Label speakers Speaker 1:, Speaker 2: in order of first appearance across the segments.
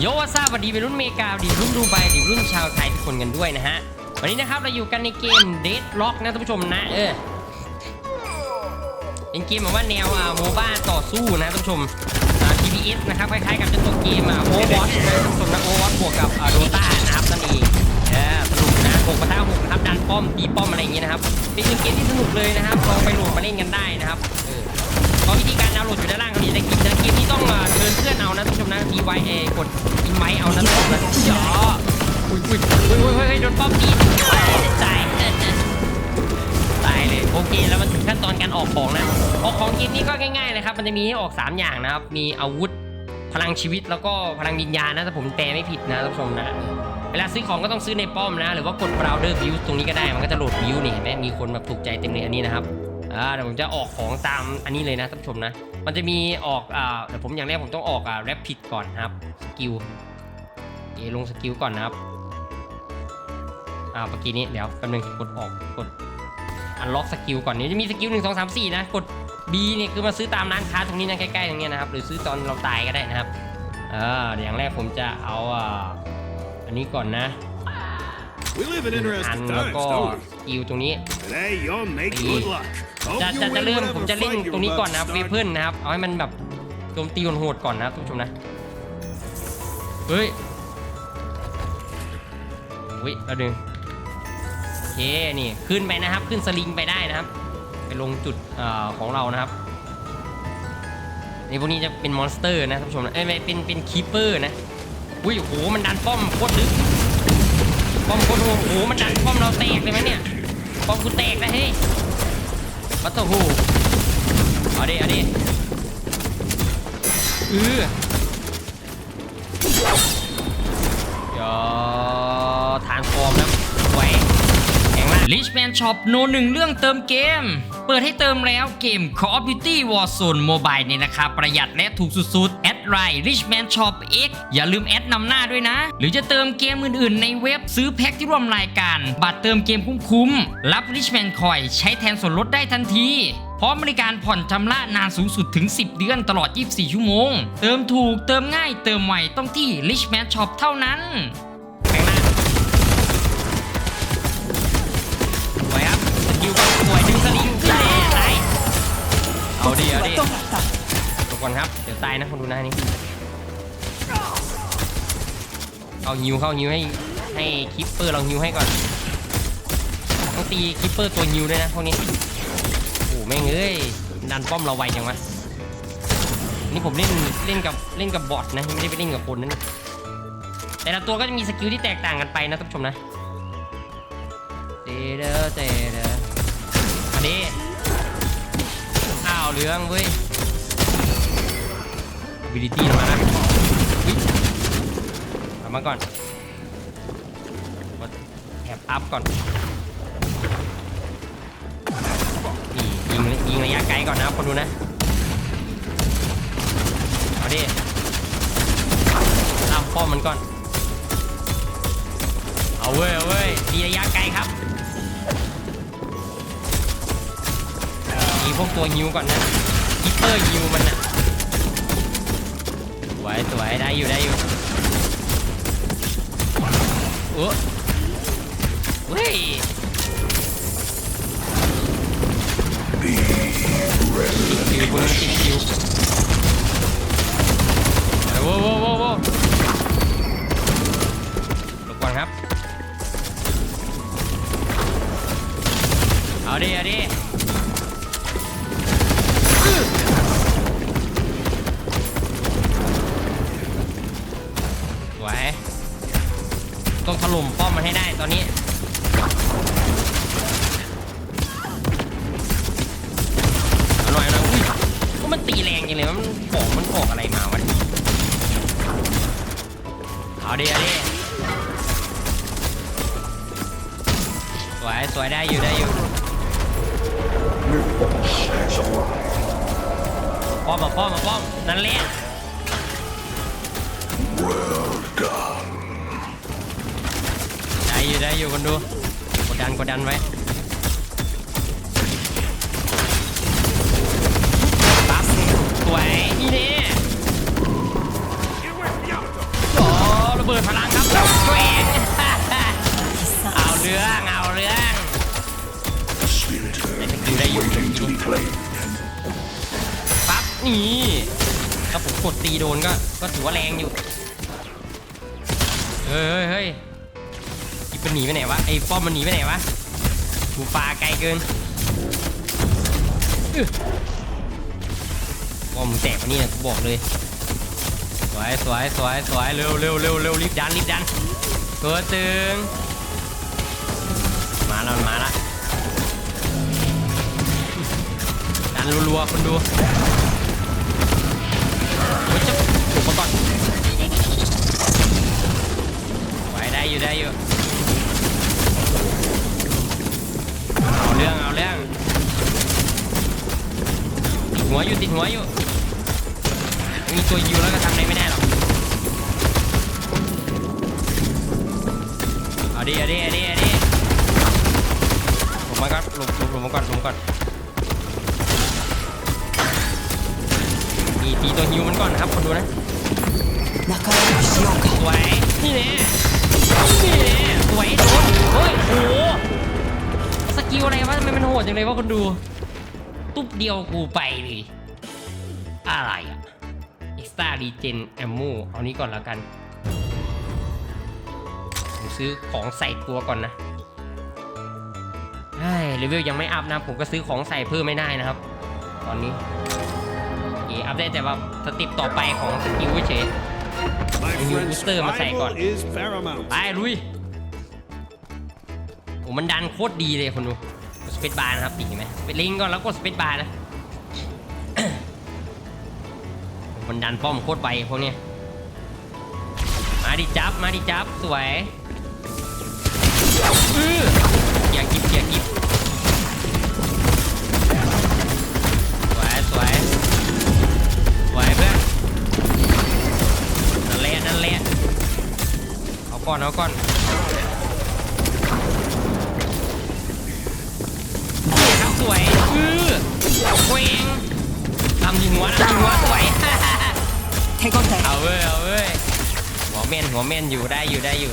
Speaker 1: โยวาซาสวัสดีเป็นรุ่นเมกาดีรุ่นดูไบดีรุ่นชาวไทยทุกคนกันด้วยนะฮะ วันนี้นะครับเราอยู่กันในเกม Dead Lock นะท่านผู้ชมนะเออเป็นเกมแบบว่าแนวอ่าโมบ้าต่อสู้นะท่านผู้ชมอ่า TPS นะครับคล้ายๆกับเป็นตัวเกมอ่า Overwatch นะท่านผู้ชมนะ Overwatch บวกกับอ่า Dota นะครับนั่นเองเออสนุกนะ6ประทะ6นะครับดันป้อมตีป้อมอะไรอย่างเงี้ยนะครับเป็นเกมที่สนุกเลยนะครับลองไปโหลดมาเล่นกันได้นะครับเออก็วิธีการดาวน์โหลดอยู่ด้านล่างเขาดีในเกมนะเกมนี้ต้องเชิญ เพื่อนเอกดอินไว้เอานะท่านผู้ชมนะจ๋ออุ้ยอุ้ยอุ้ยอุ้ยโดนป้อมตีตายตายเลยโอเคแล้วมันถึงขั้นตอนการออกของนะออกของเกมนี้ก็ง่ายๆเลยครับมันจะมีให้ออก3อย่างนะครับมีอาวุธพลังชีวิตแล้วก็พลังวิญญาณนะถ้าผมแปลไม่ผิดนะท่านผู้ชมนะเวลาซื้อของก็ต้องซื้อในป้อมนะ หรือว่ากด browser view ตรงนี้ก็ได้มันก็จะโหลด view นี่เห็นไหมมีคนแบบถูกใจเต็มเลยอันนี้นะครับอ่าเดี๋ยวผมจะออกของตามอันนี้เลยนะท่านผู้ชมนะ มันจะมีออกอ่าเดี๋ยวผมอย่างแรกผมต้องออกอ่า rapid ก่อนนะครับสกิลเอลงสกิลก่อนนะครับอ่าเมื่อกี้นี้เดี๋ยวแป๊บนึงกดออกกดอันล็อกสกิลก่อนนี้จะมีสกิลหนึ่งสองสามสี่นะกด B เนี่ยคือมาซื้อตามร้านค้าตรงนี้นะใกล้ๆตรงเนี้ยนะครับหรือซื้อตอนเราตายก็ได้นะครับเออเดี๋ยวอย่างแรกผมจะเอาอ่าอันนี้ก่อนนะ
Speaker 2: We live in
Speaker 1: อัน
Speaker 2: interesting
Speaker 1: แล้ว
Speaker 2: times,
Speaker 1: ก็
Speaker 2: don't
Speaker 1: สกิลตรงนี้
Speaker 2: we?
Speaker 1: จะจะจะเริ่มผมจะเล่นตรงนี้ก่อนนะครับเวเพิลนะครับ เอาให้มันแบบโจมตีโหดๆก่อนนะทุกผู้ชมนะ เฮ้ยอุ้ยเราดึงโอเคนี่ขึ้นไปนะครับ ขึ้นสลิงไปได้นะครับ ไปลงจุดอของเรานะครับนี่พวกนี้จะเป็นมอนสเตอร์นะท่านผู้ชมนะเอ้ยไม่เป็นเป็นคีเปอร์นะอุ้ยโอ้โหมันดันป้อมโคตรลึกป้อมโคตรโอ้โหมันดันป้อมเราแตกเลยไหมเนี่ยป้อมกูแตกนะเฮ้ย บัตเตอร์ฮูเอาดิเอาดิอือเดี๋ยวทานฟอร์มนะไวแข็งมาก
Speaker 3: ลิชแมนช็อปโนหนึ่งเรื่องเติมเกม เปิดให้เติมแล้วเกม Call of Duty Warzone Mobile ในราคาประหยัดและถูกสุดๆ แอดไลน์ Richman Shop X อย่าลืมแอดนำหน้าด้วยนะ หรือจะเติมเกมอื่นๆ ในเว็บซื้อแพ็คที่ร่วมรายการ บัตรเติมเกมคุ้มๆรับ Richman Coin ใช้แทนส่วนลดได้ทันทีพร้อมบริการผ่อนชำระนานสูงสุดถึง 10 เดือนตลอด 24 ชั่วโมง เติมถูกเติมง่ายเติมไวต้องที่ Richman Shop เท่านั้น
Speaker 1: แข็งมากสวยครับสกิลก็สวยดึงสลิงแต่ตาย เอาดิเอาดิทุกคนครับ เดี๋ยวตายนะคนดูหน้านี้เอาฮิวเข้าฮิวให้ให้คิปเปอร์เราฮิวให้ก่อนต้องตีคิปเปอร์ตัวฮิวด้วยนะพวกนี้โอ้โหแม่งเอ้ยดันป้อมเราไวจังวะนี่ผมเล่นเล่นกับเล่นกับบอทนะไม่ได้ไปเล่นกับคนนั่นแต่ละตัวก็จะมีสกิลที่แตกต่างกันไปนะท่านผู้ชมนะเดเดเดเดอันนี้อ้าว เหลืองเว้ย ability มานะวิเอามาก่อนกดแท็บอัพก่อนนี่ยิงยิงระยะไกลก่อนนะคนดูนะเอาดิล่ามป้อมมันก่อนเอาเว้ยเอาเว้ยดีระยะไกลครับีพวกตัวยิวก่อนนะคิปเปอร์ยิวมันนะสวยสวยได้อยู่ได้อยู่เอ้เฮ้ย ป้อมมันให้ได้ตอนนี้อาหน่อยนะอุ้ยว่ามันตีแรงจังเลยมันของมันออกอะไรมาวะเนี่ยเอาดิเอาดิสวยสวยได้อยู่ได้อยู่ป้อมมาป้อมมาป้อมนั่นแหละ ได้อยู่คนดูกดดันกดดันไว้ปั๊บสวยนี่เนี่ย
Speaker 2: Get with me out, though.
Speaker 1: อ๋อระเบิดพลังครับแหวงเอาเรื่องเอาเรื่องได้ได้อยู่ปั๊บนี่ถ้าผมกดตีโดนก็ก็ถือว่าแรงอยู่เฮ้ยเฮ้ย หนีไปไหนวะไอ้ป้อมมันหนีไปไหนวะกูปลาไกลเกินป้อมมึงแตกว่านี่นะกูบอกเลยสวยสวยสวยสวยเร็วเร็วเร็วเร็วรีบดันรีบดันตัวตึงมาแล้วมาละดันรัวๆคนดูเฮ้ยจะถูกมาก่อนไหวได้อยู่ได้อยูู่่ติดหัวอยู่มีตัวยูแล้วก็ทำอะไรไม่แน่หรอกเอาดิเอาดิเอาดิเอาดิผมมาก่อนหลบหลบหลบมาก่อนหลบมาก่อนนี่ตีตัวยูมันก่อนนะครับคนดูนะสวยนี่แน่นี่แน่สวยโดนเฮ้ยโอ้โสกิลอะไรวะทำไมมันโหดจังเลยวะคนดู ตุ๊บเดียวกูไปเลย อะไรอะ extra regen ammo เอานี้ก่อนแล้วกัน ผมซื้อของใส่ตัวก่อนนะใช่เลเวลยังไม่อัพนะ ผมก็ซื้อของใส่เพิ่มไม่ได้นะครับ ตอนนี้โอเคอัพได้แต่ว่าสเติปต่อไปของสกิลเฉย
Speaker 2: My
Speaker 1: And you
Speaker 2: friend's
Speaker 1: booster mà xài
Speaker 2: survival
Speaker 1: còn.
Speaker 2: is paramount.
Speaker 1: ไปลุยโอ้มันดันโคตรดีเลยคนดูกดสเปซบาร์นะครับติเห็นไหมเป็นลิงก์ก่อนแล้วกดสเปซบาร์นะ มันดันป้อมโคตรไวพวกเนี้ยมาดิจับ มาดิจับ สวยอืออย่ากิบอย่ากิบสวยสวยสวยเพื่อนนั่นแหละนั่นแหละเอาก่อนเอาก่อน ให้ก้น
Speaker 4: แตก
Speaker 1: เอาเว้ยเอาเว้ยหัวเมนหัวเมนอยู่ได้อยู่ได้อยู่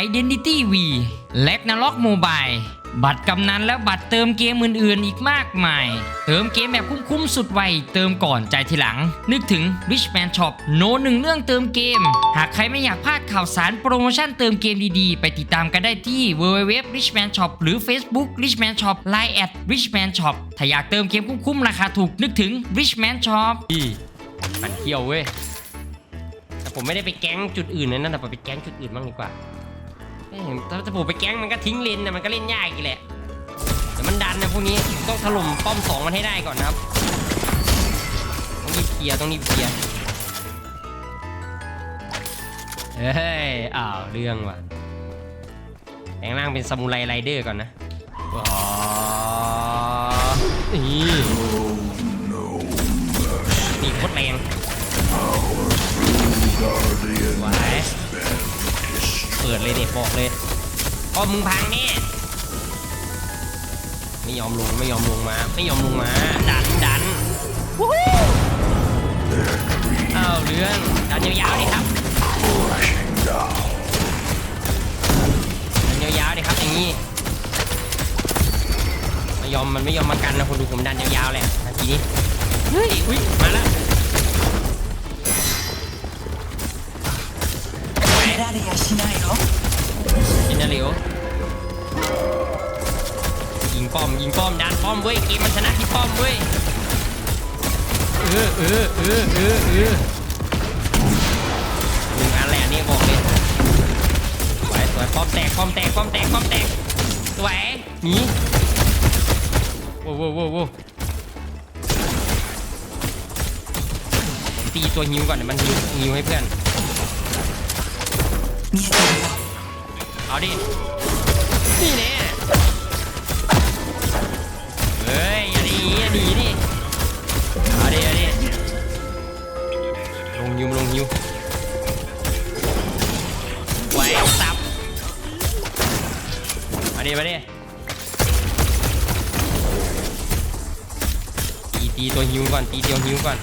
Speaker 3: Identity V และนล็อกโมบายบัตรกำนันและบัตรเติมเกมอื่นๆ อีกมากมาย เติมเกมแบบคุ้มๆ สุดไว เติมก่อนจ่ายทีหลัง นึกถึง Richman Shop โนหนึ่งเรื่องเติมเกม หากใครไม่อยากพลาดข่าวสารโปรโมชั่นเติมเกมดีๆ ไปติดตามกันได้ที่ www richman shop หรือ Facebook richman shop line at richman shop ถ้าอยากเติมเกมคุ้มๆ ราคาถูกนึกถึง richman shop
Speaker 1: พี่ปั่นเที่ยวเว้ย แต่ผมไม่ได้ไปแก๊งจุดอื่นนะนั่นแต่ไปแก๊งจุดอื่นบ้างดีกว่า ถ้าถ้าผมไปแก๊งมันก็ทิ้งเลนนะมันก็เล่นยากอีกแหละเดี๋ยวมันดันนะพวกนี้ต้องถล่มป้อมสองมันให้ได้ก่อนนะครับต้องรีบเคลียร์ต้องรีบเคลียร์เฮ้ยอ้าวเรื่องว่ะแปลงร่างเป็นซามูไรไรเดอร์ก่อนนะว้าวนี่นี่โคตรแรงไหว เปิดเลยเด็กบอกเลยพอมึงพังแน่ไม่ยอมลงไม่ยอมลงมา ไม่ยอมลงมา ดันดันอ้าวเรื่องดันยาวๆดิครับดันยาวๆดิครับอย่างนี้ไม่ยอมมันไม่ยอมมากันนะคนดูผมดันยาวๆเลยนาทีนี้เฮ้ยอุ้ยมาแล้ว
Speaker 4: れやしないの
Speaker 1: จินนาเร็วยิงป้อมยิงป้อมดันป้อมเว้ยเกมมันชนะที่ป้อมเว้ยเออเออเออเออเออหนึ่งอันแหละนี่บอกเลยสวยสวยป้อมแตกป้อมแตกป้อมแตกป้อมแตกสวยหนีโว้วโว้วโว้วโว้วผมตีตัวฮิวก่อนเดี๋ยวมันฮิวฮิวให้เพื่อน
Speaker 4: 見えてるよ
Speaker 1: เอาดิ นี่แน่เฮ้ยอย่าหนีอย่าหนีดิเอาดิเอาดิลงยิวลงยิวไหวสับมาดิมาดิตีตีตัวฮิวก่อนตีตัวฮิวก่อน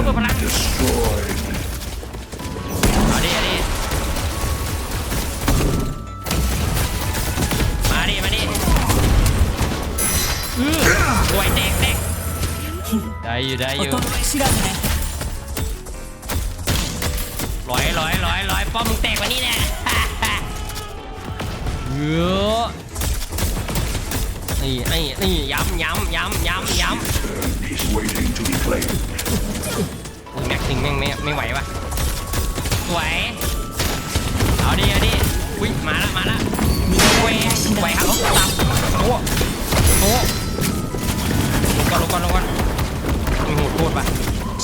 Speaker 1: เออโดนตัวพลัง มาดิมาดิมาดิมาดิอื้อสวยแตกแตกได้อยู่ได้อยู่
Speaker 4: 衰え知らずね
Speaker 1: ร้อยร้อยร้อยร้อยป้อมมึงแตกกว่านี้แน่ เยอะนี่นี่นี่ย้ำย้ำย้ำย้ำย้ำ
Speaker 5: He's waiting to be claimed.
Speaker 1: แม็กซิงแม่งไม่ไม่ไหวปะสวย เอาดิเอาดิอุ้ยมาละมาละ
Speaker 4: 見
Speaker 1: สวย
Speaker 4: えやし
Speaker 1: สว
Speaker 4: ないい
Speaker 1: ครับตับโอ้โอ้ลงก่อนลงก่อนลงก่อนโอ้โหโคตรปะ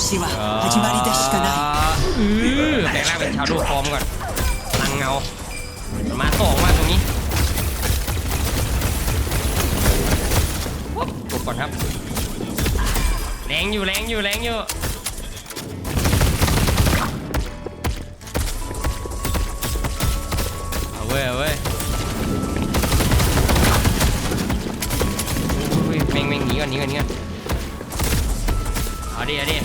Speaker 4: 死は始まりでしかない
Speaker 1: อือแต่แรกเป็นชาวดูฟอร์มก่อนลังเงา มาสองมาตรงนี้ปุ๊บกดก่อนครับ แรงอยู่แรงอยู่แรงอยู่ เอาเว้ยเอาเว้ยอุ้ยแม่งแม่งหนีก่อนหนีก่อนหนีก่อนเอาดิเอาดิ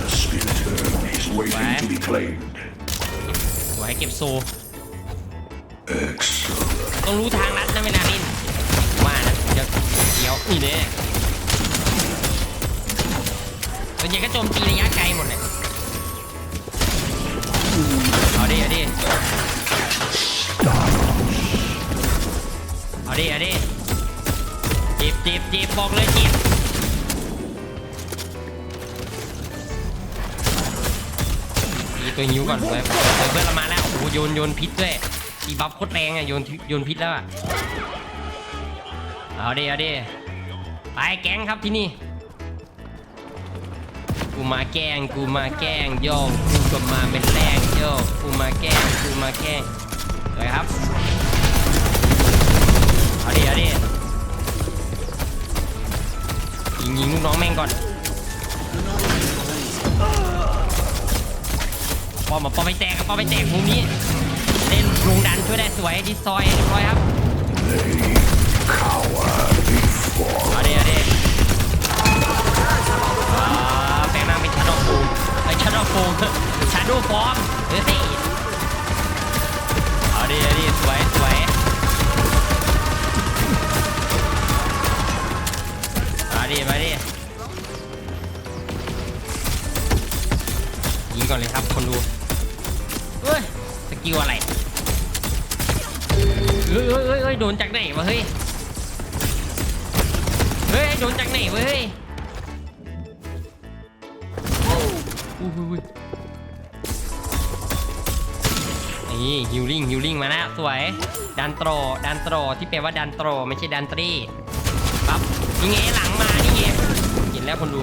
Speaker 5: The spirit urn is waiting to be claimed.
Speaker 1: สวยเก็บโซ นี่เนี่ยส่วนใหญ่ก็โจมตีระยะไกลหมดเลยเอาดิเอาดิเอาดิเอาดิจ็บจ็บจ็บบอกเลยจ็บตีตัวหิวก่อนเลยเพื่อนเรามาแล้วโอ้โหโยนโยนพิษด้วยตีบัฟโคตรแรงอะโยนโยนพิษแล้วอะเอาดิเอาดิ ไปแก๊งครับที่นี่ กูมาแกล้งกูมาแกล้งโยงกูก็มาเป็นแรงโยงกูมาแกล้งกูมาแกล้งเลยครับเอาดิเอาดิยิงยิงลูกน้องแม่งก่อนป้อมมาป้อมไม่แตกครับป้อมไม่แตกมุมนี้เล่นลุงดันช่วยได้สวยดิซอยเรียบร้อยครับ เอาดิเอาดิอ่าแปลงร่างเป็นชาโดว์ฟูมไอ้ชาโดว์ฟูมชาโดว์ฟอร์มเฮ้ยสิเอาดิเอาดิสวยสวยมาดิมาดิยิงก่อนเลยครับคนดูเฮ้ยสกิลอะไรเฮ้ยเฮ้ยเฮ้ยโดนจากไหนวะเฮ้ย เฮ้ยโดนจากไหนเว้ยอู้หูนี่ฮิลลิ่งฮิลลิ่งมาแล้วสวยดันโตรดันโตรที่แปลว่าดันโตรไม่ใช่ดันตรีปั๊บนี่ไงหลังมานี่ไงเห็นแล้วคนดู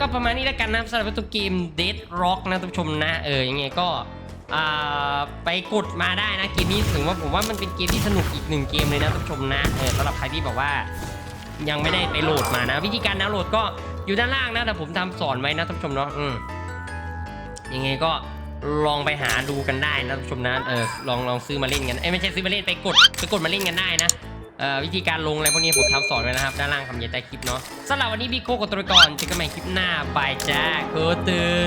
Speaker 1: ก็ประมาณนี้แล้วกันนะสำหรับตัวเกม Dead Rock นะท่านผู้ชมนะเออยังไงก็ไปกดมาได้นะเกมนี้ถึงว่าผมว่ามันเป็นเกมที่สนุกอีกหนึ่งเกมเลยนะท่านผู้ชมนะเออสำหรับใครที่บอกว่ายังไม่ได้ไปโหลดมานะ วิธีการดาวน์โหลดก็อยู่ด้านล่างนะแต่ผมทำสอนไว้นะท่านผู้ชมเนาะอืมยังไงก็ลองไปหาดูกันได้นะท่านผู้ชมนะเออลองลองซื้อมาเล่นกันเอ้ไม่ใช่ซื้อมาเล่นไปกดไปกดมาเล่นกันได้นะ วิธีการลงอะไรพวกนี้ผมทำสอนไว้นะครับ ด้านล่างคำยันใต้คลิปเนาะสำหรับวันนี้พี่โคกดตัวไปก่อนเจอกันใหม่คลิปหน้าบายจ้าโคตึง